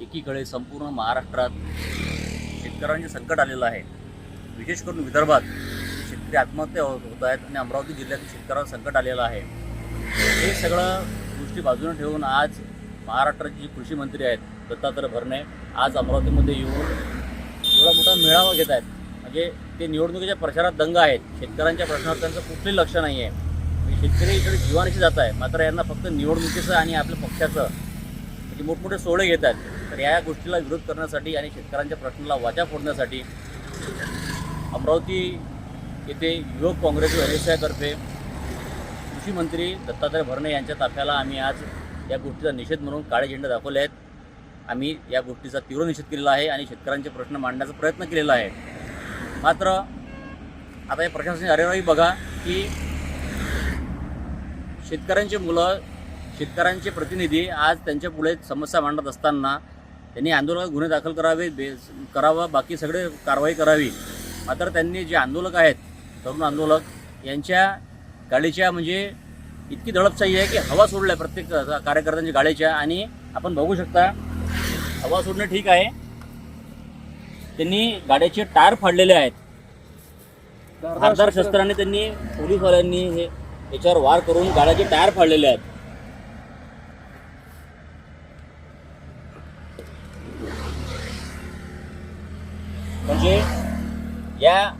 एकीकडे संपूर्ण महाराष्ट्रात शेतकऱ्यांचे संकट आलेलं आहे. विशेष करून विदर्भात शेतकरी आत्महत्या होत आहेत आणि अमरावती जिल्ह्यातील शेतकऱ्यांना संकट आलेलं आहे. हे सगळं गोष्टी बाजूने ठेवून आज महाराष्ट्राचे जे कृषी मंत्री आहेत दत्तात्रय भरणे आज अमरावतीमध्ये येऊन एवढा मोठा मेळावा घेत आहेत. म्हणजे ते निवडणुकीच्या प्रचारात दंग आहेत. शेतकऱ्यांच्या प्रश्नावर त्यांचं कुठलंही लक्ष नाही आहे म्हणजे शेतकरी इकडे जीवानिशी जात आहे. मात्र यांना फक्त निवडणुकीचं आणि आपल्या पक्षाचं म्हणजे मोठमोठे सोहळे घेत आहेत. तर या गोष्टीला विरोध करण्यासाठी आणि शेतकऱ्यांच्या प्रश्नाला वाचा फोडण्यासाठी अमरावती येथे युवक काँग्रेस एन एस आयतर्फे कृषी मंत्री दत्तात्रय भरणे यांच्या ताफ्याला आम्ही आज या गोष्टीचा निषेध म्हणून काळे झेंडे दाखवले आहेत. आम्ही या गोष्टीचा तीव्र निषेध केलेला आहे आणि शेतकऱ्यांचे प्रश्न मांडण्याचा प्रयत्न केलेला आहे. मात्र आता या प्रशासनाची अरेरावी बघा की शेतकऱ्यांचे मुलं शेतकऱ्यांचे प्रतिनिधी आज त्यांच्या पुढे समस्या मांडत असताना त्यांनी आंदोलनात गुन्हे दाखल करावे बे करावा बाकी सगळे कारवाई करावी. मात्र त्यांनी जे आंदोलक आहेत तरुण आंदोलक यांच्या गाडीच्या म्हणजे इतकी दडपशाही आहे की हवा सोडल्या प्रत्येक कार्यकर्त्यांच्या गाडीच्या आणि आपण बघू शकता हवा सोडणं ठीक आहे. त्यांनी गाड्याचे टायर फाडलेले आहेत. धारदार शस्त्राने त्यांनी पोलीसवाल्यांनी हे याच्यावर वार करून गाड्याचे टायर फाडलेले आहेत. म्हणजे या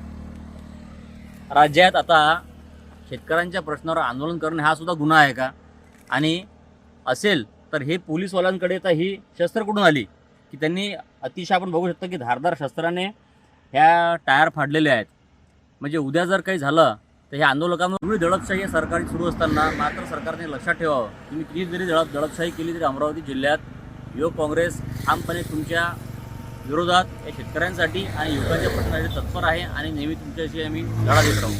राज्यात आता शेतकऱ्यांच्या प्रश्नावर आंदोलन करणं हा सुद्धा गुन्हा आहे का? आणि असेल तर हे पोलीसवाल्यांकडे तर ही शस्त्र कुठून आली? की त्यांनी अतिशय आपण बघू शकतो की धारदार शस्त्राने ह्या टायर फाडलेले आहेत. म्हणजे उद्या जर काही झालं तर हे आंदोलकांवर एवढी दडपशाही सरकारी सुरू असताना मात्र सरकारने लक्षात ठेवावं. तुम्ही किती जरी दडप दडपशाही केली तरी अमरावती जिल्ह्यात युवक काँग्रेस ठामपणे तुमच्या विरोधात या शेतकऱ्यांसाठी आणि युवकांच्या प्रश्नासाठी तत्पर आहे आणि नेहमी तुमच्याशी आम्ही लढा देत राहू.